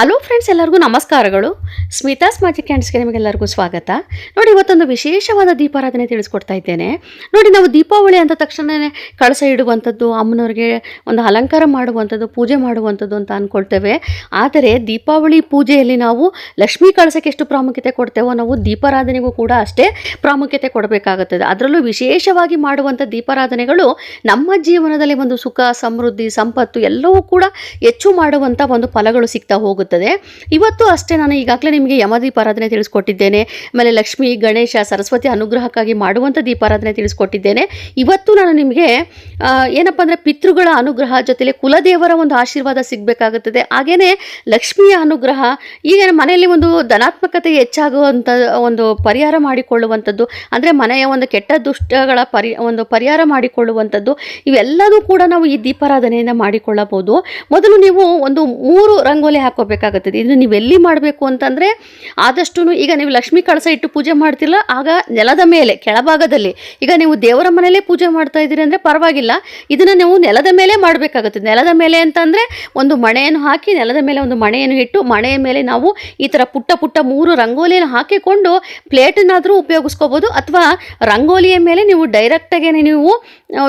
Hello friends ಎಲ್ಲರಿಗೂ ನಮಸ್ಕಾರಗಳು. Smitha's magic ಕ್ಯಾಂಡ್ಸ್ಗೆ ನಿಮಗೆಲ್ಲರಿಗೂ ಸ್ವಾಗತ. ನೋಡಿ, ಇವತ್ತೊಂದು ವಿಶೇಷವಾದ ದೀಪಾರಾಧನೆ ತಿಳಿಸ್ಕೊಡ್ತಾ ಇದ್ದೇನೆ. ನೋಡಿ, ನಾವು ದೀಪಾವಳಿ ಅಂದ ತಕ್ಷಣವೇ ಕಳಸ ಇಡುವಂಥದ್ದು, ಅಮ್ಮನವ್ರಿಗೆ ಒಂದು ಅಲಂಕಾರ ಮಾಡುವಂಥದ್ದು, ಪೂಜೆ ಮಾಡುವಂಥದ್ದು ಅಂತ ಅಂದ್ಕೊಳ್ತೇವೆ ಆದರೆ, ದೀಪಾವಳಿ ಪೂಜೆಯಲ್ಲಿ ನಾವು ಲಕ್ಷ್ಮೀ ಕಳಸಕ್ಕೆ ಎಷ್ಟು ಪ್ರಾಮುಖ್ಯತೆ ಕೊಡ್ತೇವೋ, ನಾವು ದೀಪಾರಾಧನೆಗೂ ಕೂಡ ಅಷ್ಟೇ ಪ್ರಾಮುಖ್ಯತೆ ಕೊಡಬೇಕಾಗುತ್ತದೆ. ಅದರಲ್ಲೂ ವಿಶೇಷವಾಗಿ ಮಾಡುವಂಥ ದೀಪಾರಾಧನೆಗಳು ನಮ್ಮ ಜೀವನದಲ್ಲಿ ಒಂದು ಸುಖ, ಸಮೃದ್ಧಿ, ಸಂಪತ್ತು ಎಲ್ಲವೂ ಕೂಡ ಹೆಚ್ಚು ಮಾಡುವಂಥ ಒಂದು ಫಲಗಳು ಸಿಗ್ತಾ ಹೋಗುತ್ತದೆ ಇವತ್ತು ಅಷ್ಟೇ ನಾನು ಈಗಾಗಲೇ ನಿಮಗೆ ಯಮ ದೀಪಾರಾಧನೆ ತಿಳಿಸ್ಕೊಟ್ಟಿದ್ದೇನೆ. ಆಮೇಲೆ ಲಕ್ಷ್ಮಿ, ಗಣೇಶ, ಸರಸ್ವತಿ ಅನುಗ್ರಹಕ್ಕಾಗಿ ಮಾಡುವಂಥ ದೀಪಾರಾಧನೆ ತಿಳಿಸ್ಕೊಟ್ಟಿದ್ದೇನೆ. ಇವತ್ತು ನಾನು ನಿಮಗೆ ಏನಪ್ಪ ಅಂದರೆ ಪಿತೃಗಳ ಅನುಗ್ರಹ ಜೊತೆಲಿ ಕುಲದೇವರ ಒಂದು ಆಶೀರ್ವಾದ ಸಿಗಬೇಕಾಗುತ್ತದೆ. ಹಾಗೆಯೇ ಲಕ್ಷ್ಮಿಯ ಅನುಗ್ರಹ, ಈಗ ಮನೆಯಲ್ಲಿ ಒಂದು ಧನಾತ್ಮಕತೆ ಹೆಚ್ಚಾಗುವಂಥ ಒಂದು ಪರಿಹಾರ ಮಾಡಿಕೊಳ್ಳುವಂಥದ್ದು, ಅಂದರೆ ಮನೆಯ ಒಂದು ಕೆಟ್ಟ ದುಷ್ಟಗಳ ಪರಿ, ಒಂದು ಪರಿಹಾರ ಮಾಡಿಕೊಳ್ಳುವಂಥದ್ದು ಇವೆಲ್ಲದೂ ಕೂಡ ನಾವು ಈ ದೀಪಾರಾಧನೆಯಿಂದ ಮಾಡಿಕೊಳ್ಳಬಹುದು. ಮೊದಲು ನೀವು ಒಂದು ಮೂರು ರಂಗೋಲಿ ಹಾಕೋಬೇಕಾಗುತ್ತದೆ ಇದನ್ನು ನೀವು ಎಲ್ಲಿ ಮಾಡಬೇಕು ಅಂತಂದರೆ ಆದಷ್ಟು ಈಗ ನೀವು ಲಕ್ಷ್ಮೀ ಕಳಸ ಇಟ್ಟು ಪೂಜೆ ಮಾಡ್ತಿಲ್ಲ ಆಗ ನೆಲದ ಮೇಲೆ ಕೆಳಭಾಗದಲ್ಲಿ. ಈಗ ನೀವು ದೇವರ ಮನೆಯಲ್ಲೇ ಪೂಜೆ ಮಾಡ್ತಾ ಇದ್ದೀರಿ ಅಂದರೆ ಪರವಾಗಿಲ್ಲ. ಇದನ್ನು ನೀವು ನೆಲದ ಮೇಲೆ ಮಾಡಬೇಕಾಗುತ್ತೆ. ನೆಲದ ಮೇಲೆ ಅಂತಂದರೆ ಒಂದು ಮಣೆಯನ್ನು ಹಾಕಿ ನೆಲದ ಮೇಲೆ ಒಂದು ಮಣೆಯನ್ನು ಇಟ್ಟು ಮಣೆಯ ಮೇಲೆ ನಾವು ಈ ಥರ ಪುಟ್ಟ ಪುಟ್ಟ ಮೂರು ರಂಗೋಲಿಯನ್ನು ಹಾಕಿಕೊಂಡು ಪ್ಲೇಟನ್ನಾದರೂ ಉಪಯೋಗಿಸ್ಕೋಬೋದು. ಅಥವಾ ರಂಗೋಲಿಯ ಮೇಲೆ ನೀವು ಡೈರೆಕ್ಟಾಗಿ ನೀವು ಆ,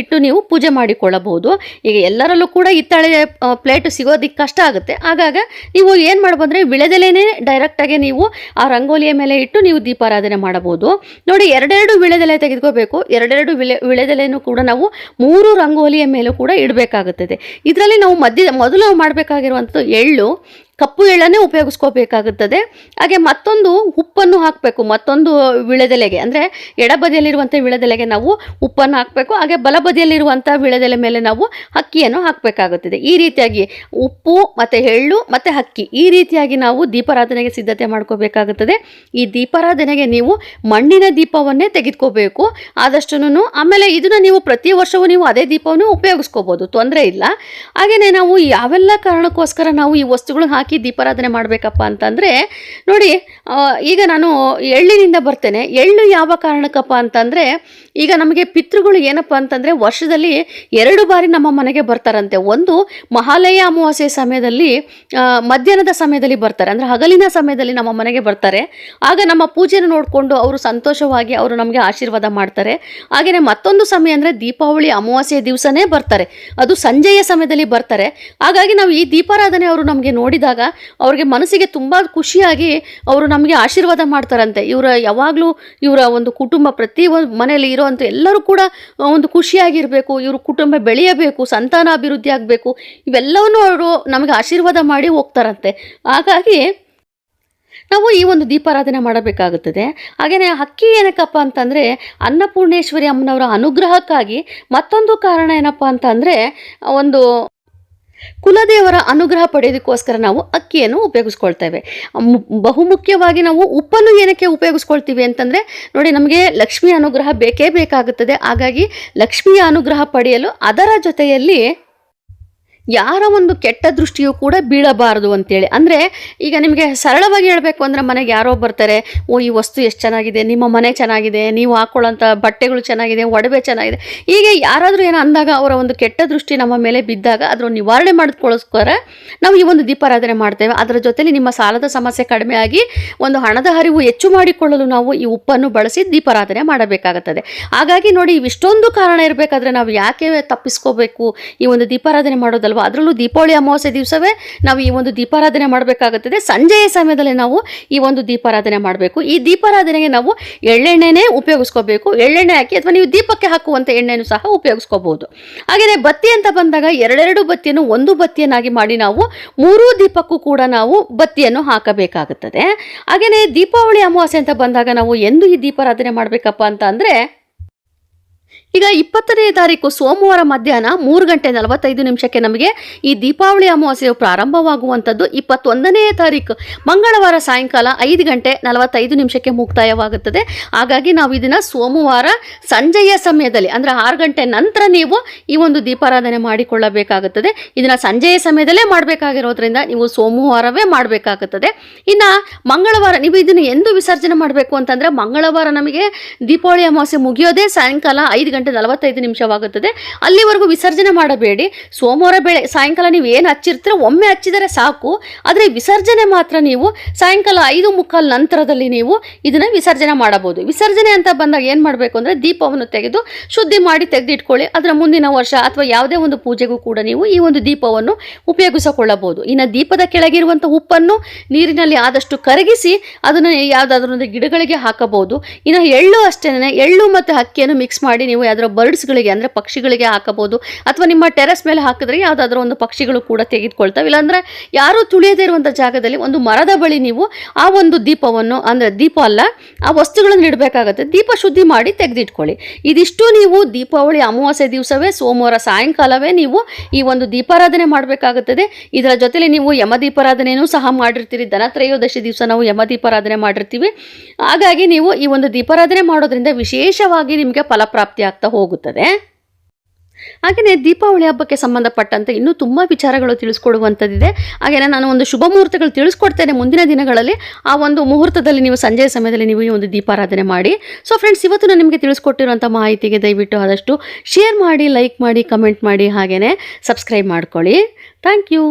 ಇಟ್ಟು ನೀವು ಪೂಜೆ ಮಾಡಿಕೊಳ್ಳಬಹುದು. ಈಗ ಎಲ್ಲರಲ್ಲೂ ಕೂಡ ಹಿತ್ತಾಳೆ ಪ್ಲೇಟ್ ಸಿಗೋದಿಕ್ಕೆ ಕಷ್ಟ ಆಗುತ್ತೆ. ಆಗಾಗ ನೀವು ಏನು ಮಾಡ್ಬೋದ್ರೆ ವಿಳೆದೆಲೆನೇ ಡೈರೆಕ್ಟಾಗಿ ನೀವು ಆ ರಂಗೋಲಿಯ ಮೇಲೆ ಇಟ್ಟು ನೀವು ದೀಪಾರಾಧನೆ ಮಾಡಬಹುದು. ನೋಡಿ, ಎರಡೆರಡು ವಿಳೆದೆಲೆ ತೆಗೆದುಕೋಬೇಕು. ಎರಡೆರಡು ವಿಳೆ ವಿಳೆದೆಲೆನೂ ಕೂಡ ನಾವು ಮೂರು ರಂಗೋಲಿಯ ಮೇಲೂ ಕೂಡ ಇಡಬೇಕಾಗುತ್ತದೆ. ಇದರಲ್ಲಿ ನಾವು ಮಧ್ಯ ಮೊದಲು ಮಾಡಬೇಕಾಗಿರುವಂಥದ್ದು ಎಳ್ಳು. ಕಪ್ಪು ಎಳ್ಳನ್ನೇ ಉಪಯೋಗಿಸ್ಕೋಬೇಕಾಗುತ್ತದೆ. ಹಾಗೆ ಮತ್ತೊಂದು ಉಪ್ಪನ್ನು ಹಾಕಬೇಕು. ಮತ್ತೊಂದು ವಿಳೆದೆಲೆಗೆ, ಅಂದರೆ ಎಡಬದಿಯಲ್ಲಿರುವಂಥ ವಿಳೆದೆಲೆಗೆ ನಾವು ಉಪ್ಪನ್ನು ಹಾಕಬೇಕು. ಹಾಗೆ ಬಲಬದಿಯಲ್ಲಿರುವಂಥ ವಿಳೆದೆಲೆ ಮೇಲೆ ನಾವು ಅಕ್ಕಿಯನ್ನು ಹಾಕಬೇಕಾಗುತ್ತದೆ. ಈ ರೀತಿಯಾಗಿ ಉಪ್ಪು ಮತ್ತು ಎಳ್ಳು ಮತ್ತು ಅಕ್ಕಿ ಈ ರೀತಿಯಾಗಿ ನಾವು ದೀಪಾರಾಧನೆಗೆ ಸಿದ್ಧತೆ ಮಾಡ್ಕೋಬೇಕಾಗುತ್ತದೆ. ಈ ದೀಪಾರಾಧನೆಗೆ ನೀವು ಮಣ್ಣಿನ ದೀಪವನ್ನೇ ತೆಗೆದುಕೋಬೇಕು. ಆದಷ್ಟು ಆಮೇಲೆ ಇದನ್ನು ನೀವು ಪ್ರತಿ ವರ್ಷವೂ ನೀವು ಅದೇ ದೀಪವನ್ನು ಉಪಯೋಗಿಸ್ಕೋಬೋದು. ತೊಂದರೆ ಇಲ್ಲ. ಹಾಗೆಯೇ ನಾವು ಯಾವೆಲ್ಲ ಕಾರಣಕ್ಕೋಸ್ಕರ ನಾವು ಈ ವಸ್ತುಗಳನ್ನ ಹಾಕಿ ದೀಪಾರಾಧನೆ ಮಾಡಬೇಕಪ್ಪ ಅಂತಂದರೆ ನೋಡಿ ಈಗ ನಾನು ಎಳ್ಳಿನಿಂದ ಬರ್ತೇನೆ. ಎಳ್ಳು ಯಾವ ಕಾರಣಕ್ಕಪ್ಪ ಅಂತಂದರೆ ಈಗ ನಮಗೆ ಪಿತೃಗಳು ಏನಪ್ಪ ಅಂತಂದರೆ ವರ್ಷದಲ್ಲಿ ಎರಡು ಬಾರಿ ನಮ್ಮ ಮನೆಗೆ ಬರ್ತಾರಂತೆ. ಒಂದು ಮಹಾಲಯ ಅಮಾವಾಸ್ಯೆ ಸಮಯದಲ್ಲಿ ಮಧ್ಯಾಹ್ನದ ಸಮಯದಲ್ಲಿ ಬರ್ತಾರೆ. ಅಂದರೆ ಹಗಲಿನ ಸಮಯದಲ್ಲಿ ನಮ್ಮ ಮನೆಗೆ ಬರ್ತಾರೆ. ಆಗ ನಮ್ಮ ಪೂಜೆನ ನೋಡಿಕೊಂಡು ಅವರು ಸಂತೋಷವಾಗಿ ಅವರು ನಮಗೆ ಆಶೀರ್ವಾದ ಮಾಡ್ತಾರೆ. ಹಾಗೆಯೇ ಮತ್ತೊಂದು ಸಮಯ ಅಂದರೆ ದೀಪಾವಳಿ ಅಮಾವಾಸ್ಯೆ ದಿವಸನೇ ಬರ್ತಾರೆ. ಅದು ಸಂಜೆಯ ಸಮಯದಲ್ಲಿ ಬರ್ತಾರೆ. ಹಾಗಾಗಿ ನಾವು ಈ ದೀಪಾರಾಧನೆ ಅವರು ನಮಗೆ ನೋಡಿದಾಗ ಅವ್ರಿಗೆ ಮನಸ್ಸಿಗೆ ತುಂಬ ಖುಷಿಯಾಗಿ ಅವರು ನಮಗೆ ಆಶೀರ್ವಾದ ಮಾಡ್ತಾರಂತೆ. ಇವರ ಯಾವಾಗಲೂ ಇವರ ಒಂದು ಕುಟುಂಬ ಪ್ರತಿ ಒಂದು ಮನೆಯಲ್ಲಿ ಇರೋವಂಥ ಎಲ್ಲರೂ ಕೂಡ ಒಂದು ಖುಷಿಯಾಗಿರಬೇಕು, ಇವರು ಕುಟುಂಬ ಬೆಳೆಯಬೇಕು, ಸಂತಾನ ಅಭಿವೃದ್ಧಿ ಆಗಬೇಕು, ಇವೆಲ್ಲವನ್ನೂ ಅವರು ನಮಗೆ ಆಶೀರ್ವಾದ ಮಾಡಿ ಹೋಗ್ತಾರಂತೆ. ಹಾಗಾಗಿ ನಾವು ಈ ಒಂದು ದೀಪಾರಾಧನೆ ಮಾಡಬೇಕಾಗುತ್ತದೆ. ಹಾಗೆಯೇ ಅಕ್ಕಿ ಏನಕ್ಕಪ್ಪ ಅಂತಂದರೆ, ಅನ್ನಪೂರ್ಣೇಶ್ವರಿ ಅಮ್ಮನವರ ಅನುಗ್ರಹಕ್ಕಾಗಿ ಮತ್ತೊಂದು ಕಾರಣ ಏನಪ್ಪ ಅಂತಂದರೆ ಒಂದು ಕುಲದೇವರ ಅನುಗ್ರಹ ಪಡೆಯೋದಕ್ಕೋಸ್ಕರ ನಾವು ಅಕ್ಕಿಯನ್ನು ಉಪಯೋಗಿಸ್ಕೊಳ್ತೇವೆ. ಬಹುಮುಖ್ಯವಾಗಿ ನಾವು ಉಪ್ಪನ್ನು ಏನಕ್ಕೆ ಉಪಯೋಗಿಸ್ಕೊಳ್ತೀವಿ ಅಂತಂದರೆ, ನೋಡಿ ನಮಗೆ ಲಕ್ಷ್ಮಿ ಅನುಗ್ರಹ ಬೇಕೇ ಬೇಕಾಗುತ್ತದೆ. ಹಾಗಾಗಿ ಲಕ್ಷ್ಮಿಯ ಅನುಗ್ರಹ ಪಡೆಯಲು ಅದರ ಜೊತೆಯಲ್ಲಿ ಯಾರ ಒಂದು ಕೆಟ್ಟ ದೃಷ್ಟಿಯೂ ಕೂಡ ಬೀಳಬಾರದು ಅಂತೇಳಿ. ಅಂದರೆ ಈಗ ನಿಮಗೆ ಸರಳವಾಗಿ ಹೇಳಬೇಕು ಅಂದರೆ ಮನೆಗೆ ಯಾರೋ ಬರ್ತಾರೆ, ಓ, ಈ ವಸ್ತು ಎಷ್ಟು ಚೆನ್ನಾಗಿದೆ, ನಿಮ್ಮ ಮನೆ ಚೆನ್ನಾಗಿದೆ, ನೀವು ಹಾಕೊಳ್ಳೋಂಥ ಬಟ್ಟೆಗಳು ಚೆನ್ನಾಗಿದೆ, ಒಡವೆ ಚೆನ್ನಾಗಿದೆ. ಹೀಗೆ ಯಾರಾದರೂ ಏನೋ ಅಂದಾಗ ಅವರ ಒಂದು ಕೆಟ್ಟ ದೃಷ್ಟಿ ನಮ್ಮ ಮೇಲೆ ಬಿದ್ದಾಗ ಅದರ ನಿವಾರಣೆ ಮಾಡಿಕೊಳ್ಳೋಸ್ಕರ ನಾವು ಈ ಒಂದು ದೀಪಾರಾಧನೆ ಮಾಡ್ತೇವೆ. ಅದರ ಜೊತೆಯಲ್ಲಿ ನಿಮ್ಮ ಸಾಲದ ಸಮಸ್ಯೆ ಕಡಿಮೆ ಆಗಿ ಒಂದು ಹಣದ ಹರಿವು ಹೆಚ್ಚು ಮಾಡಿಕೊಳ್ಳಲು ನಾವು ಈ ಉಪ್ಪನ್ನು ಬಳಸಿ ದೀಪಾರಾಧನೆ ಮಾಡಬೇಕಾಗುತ್ತದೆ. ಹಾಗಾಗಿ ನೋಡಿ, ಇವಿಷ್ಟೊಂದು ಕಾರಣ ಇರಬೇಕಾದ್ರೆ ನಾವು ಯಾಕೆ ತಪ್ಪಿಸ್ಕೋಬೇಕು? ಈ ಒಂದು ದೀಪಾರಾಧನೆ ಮಾಡೋದಲ್ವ? ಅದರಲ್ಲೂ ದೀಪಾವಳಿ ಅಮಾವಾಸ್ಯೆ ದಿವಸವೇ ನಾವು ಈ ಒಂದು ದೀಪಾರಾಧನೆ ಮಾಡಬೇಕಾಗುತ್ತದೆ. ಸಂಜೆಯ ಸಮಯದಲ್ಲಿ ನಾವು ಈ ಒಂದು ದೀಪಾರಾಧನೆ ಮಾಡಬೇಕು. ಈ ದೀಪಾರಾಧನೆಗೆ ನಾವು ಎಳ್ಳೆಣ್ಣೆನೇ ಉಪಯೋಗಿಸ್ಕೋಬೇಕು. ಎಳ್ಳೆಣ್ಣೆ ಹಾಕಿ ಅಥವಾ ನೀವು ದೀಪಕ್ಕೆ ಹಾಕುವಂಥ ಎಣ್ಣೆಯನ್ನು ಸಹ ಉಪಯೋಗಿಸ್ಕೋಬಹುದು. ಹಾಗೆಯೇ ಬತ್ತಿ ಅಂತ ಬಂದಾಗ ಎರಡೆರಡು ಬತ್ತಿಯನ್ನು ಒಂದು ಬತ್ತಿಯನ್ನಾಗಿ ಮಾಡಿ ನಾವು ಮೂರೂ ದೀಪಕ್ಕೂ ಕೂಡ ನಾವು ಬತ್ತಿಯನ್ನು ಹಾಕಬೇಕಾಗುತ್ತದೆ. ಹಾಗೆಯೇ ದೀಪಾವಳಿ ಅಮಾವಾಸ್ಯೆ ಅಂತ ಬಂದಾಗ ನಾವು ಎಂದು ಈ ದೀಪಾರಾಧನೆ ಮಾಡಬೇಕಪ್ಪ ಅಂತ ಅಂದರೆ ಈಗ ಇಪ್ಪತ್ತನೇ ತಾರೀಕು ಸೋಮವಾರ ಮಧ್ಯಾಹ್ನ ಮೂರು ಗಂಟೆ ನಲವತ್ತೈದು ನಿಮಿಷಕ್ಕೆ ನಮಗೆ ಈ ದೀಪಾವಳಿ ಅಮಾವಾಸ್ಯೆಯು ಪ್ರಾರಂಭವಾಗುವಂಥದ್ದು. ಇಪ್ಪತ್ತೊಂದನೇ ತಾರೀಕು ಮಂಗಳವಾರ ಸಾಯಂಕಾಲ ಐದು ಗಂಟೆ ನಲವತ್ತೈದು ನಿಮಿಷಕ್ಕೆ ಮುಕ್ತಾಯವಾಗುತ್ತದೆ. ಹಾಗಾಗಿ ನಾವು ಇದನ್ನು ಸೋಮವಾರ ಸಂಜೆಯ ಸಮಯದಲ್ಲಿ, ಅಂದರೆ ಆರು ಗಂಟೆ ನಂತರ ನೀವು ಈ ಒಂದು ದೀಪಾರಾಧನೆ ಮಾಡಿಕೊಳ್ಳಬೇಕಾಗುತ್ತದೆ. ಇದನ್ನು ಸಂಜೆಯ ಸಮಯದಲ್ಲೇ ಮಾಡಬೇಕಾಗಿರೋದ್ರಿಂದ ನೀವು ಸೋಮವಾರವೇ ಮಾಡಬೇಕಾಗುತ್ತದೆ. ಇನ್ನು ಮಂಗಳವಾರ ನೀವು ಇದನ್ನು ಎಂದು ವಿಸರ್ಜನೆ ಮಾಡಬೇಕು ಅಂತಂದರೆ, ಮಂಗಳವಾರ ನಮಗೆ ದೀಪಾವಳಿ ಅಮಾವಾಸ್ಯೆ ಮುಗಿಯೋದೇ ಸಾಯಂಕಾಲ ಐದು ಗಂಟೆ ನಲವತ್ತೈದು ನಿಮಿಷವಾಗುತ್ತದೆ. ಅಲ್ಲಿವರೆಗೂ ವಿಸರ್ಜನೆ ಮಾಡಬೇಡಿ. ಸೋಮವಾರ ಬೆಳೆ, ಸಾಯಂಕಾಲ ನೀವು ಏನು ಹಚ್ಚಿರ್ತೀರ ಒಮ್ಮೆ ಹಚ್ಚಿದರೆ ಸಾಕು. ಆದರೆ ವಿಸರ್ಜನೆ ಮಾತ್ರ ನೀವು ಸಾಯಂಕಾಲ ಐದು ಮುಕ್ಕಾಲು ನಂತರದಲ್ಲಿ ನೀವು ಇದನ್ನು ವಿಸರ್ಜನೆ ಮಾಡಬಹುದು. ವಿಸರ್ಜನೆ ಅಂತ ಬಂದಾಗ ಏನು ಮಾಡಬೇಕು ಅಂದರೆ ದೀಪವನ್ನು ತೆಗೆದು ಶುದ್ಧಿ ಮಾಡಿ ತೆಗೆದಿಟ್ಕೊಳ್ಳಿ. ಅದರ ಮುಂದಿನ ವರ್ಷ ಅಥವಾ ಯಾವುದೇ ಒಂದು ಪೂಜೆಗೂ ಕೂಡ ನೀವು ಈ ಒಂದು ದೀಪವನ್ನು ಉಪಯೋಗಿಸಿಕೊಳ್ಳಬಹುದು. ಇನ್ನು ದೀಪದ ಕೆಳಗಿರುವಂಥ ಉಪ್ಪನ್ನು ನೀರಿನಲ್ಲಿ ಆದಷ್ಟು ಕರಗಿಸಿ ಅದನ್ನು ಯಾವುದಾದ್ರೂ ಗಿಡಗಳಿಗೆ ಹಾಕಬಹುದು. ಇನ್ನು ಎಳ್ಳು ಅಷ್ಟೇ ಎಳ್ಳು ಮತ್ತು ಅಕ್ಕಿಯನ್ನು ಮಿಕ್ಸ್ ಮಾಡಿ ನೀವು ಯಾವ್ದಾರ ಬರ್ಡ್ಸ್ಗಳಿಗೆ ಅಂದರೆ ಪಕ್ಷಿಗಳಿಗೆ ಹಾಕಬಹುದು ಅಥವಾ ನಿಮ್ಮ ಟೆರೆಸ್ ಮೇಲೆ ಹಾಕಿದ್ರೆ ಯಾವುದಾದ್ರೂ ಒಂದು ಪಕ್ಷಿಗಳು ಕೂಡ ತೆಗೆದುಕೊಳ್ತವೆ. ಇಲ್ಲಾಂದರೆ ಯಾರೂ ತುಳಿಯದೇ ಇರುವಂಥ ಜಾಗದಲ್ಲಿ ಒಂದು ಮರದ ಬಳಿ ನೀವು ಆ ಒಂದು ದೀಪವನ್ನು ಅಂದರೆ ದೀಪ ಅಲ್ಲ, ಆ ವಸ್ತುಗಳನ್ನು ಇಡಬೇಕಾಗತ್ತೆ. ದೀಪ ಶುದ್ಧಿ ಮಾಡಿ ತೆಗೆದಿಟ್ಕೊಳ್ಳಿ. ಇದಿಷ್ಟು ನೀವು ದೀಪಾವಳಿ ಅಮಾವಾಸ್ಯೆ ದಿವಸವೇ, ಸೋಮವಾರ ಸಾಯಂಕಾಲವೇ ನೀವು ಈ ಒಂದು ದೀಪಾರಾಧನೆ ಮಾಡಬೇಕಾಗುತ್ತದೆ. ಇದರ ಜೊತೆಲಿ ನೀವು ಯಮ ದೀಪಾರಾಧನೆಯೂ ಸಹ ಮಾಡಿರ್ತೀರಿ. ಧನತ್ರಯೋದಶಿ ದಿವಸ ನಾವು ಯಮ ದೀಪಾರಾಧನೆ ಮಾಡಿರ್ತೀವಿ. ಹಾಗಾಗಿ ನೀವು ಈ ಒಂದು ದೀಪಾರಾಧನೆ ಮಾಡೋದ್ರಿಂದ ವಿಶೇಷವಾಗಿ ನಿಮಗೆ ಫಲಪ್ರಾಪ್ತಿ ಆಗ್ತಾ ಹೋಗುತ್ತದೆ. ಹಾಗೆಯೇ ದೀಪಾವಳಿ ಹಬ್ಬಕ್ಕೆ ಸಂಬಂಧಪಟ್ಟಂತೆ ಇನ್ನೂ ತುಂಬ ವಿಚಾರಗಳು ತಿಳಿಸ್ಕೊಡುವಂಥದ್ದಿದೆ. ಹಾಗೆಯೇ ನಾನು ಒಂದು ಶುಭ ಮುಹೂರ್ತಗಳು ತಿಳಿಸ್ಕೊಡ್ತೇನೆ ಮುಂದಿನ ದಿನಗಳಲ್ಲಿ. ಆ ಒಂದು ಮುಹೂರ್ತದಲ್ಲಿ ನೀವು ಸಂಜೆಯ ಸಮಯದಲ್ಲಿ ನೀವು ಈ ಒಂದು ದೀಪಾರಾಧನೆ ಮಾಡಿ. ಸೊ ಫ್ರೆಂಡ್ಸ್ ಇವತ್ತು ನಾನು ನಿಮಗೆ ತಿಳಿಸ್ಕೊಟ್ಟಿರುವಂಥ ಮಾಹಿತಿಗೆ ದಯವಿಟ್ಟು ಆದಷ್ಟು ಶೇರ್ ಮಾಡಿ ಲೈಕ್ ಮಾಡಿ ಕಮೆಂಟ್ ಮಾಡಿ ಹಾಗೆಯೇ ಸಬ್ಸ್ಕ್ರೈಬ್ ಮಾಡ್ಕೊಳ್ಳಿ. Thank you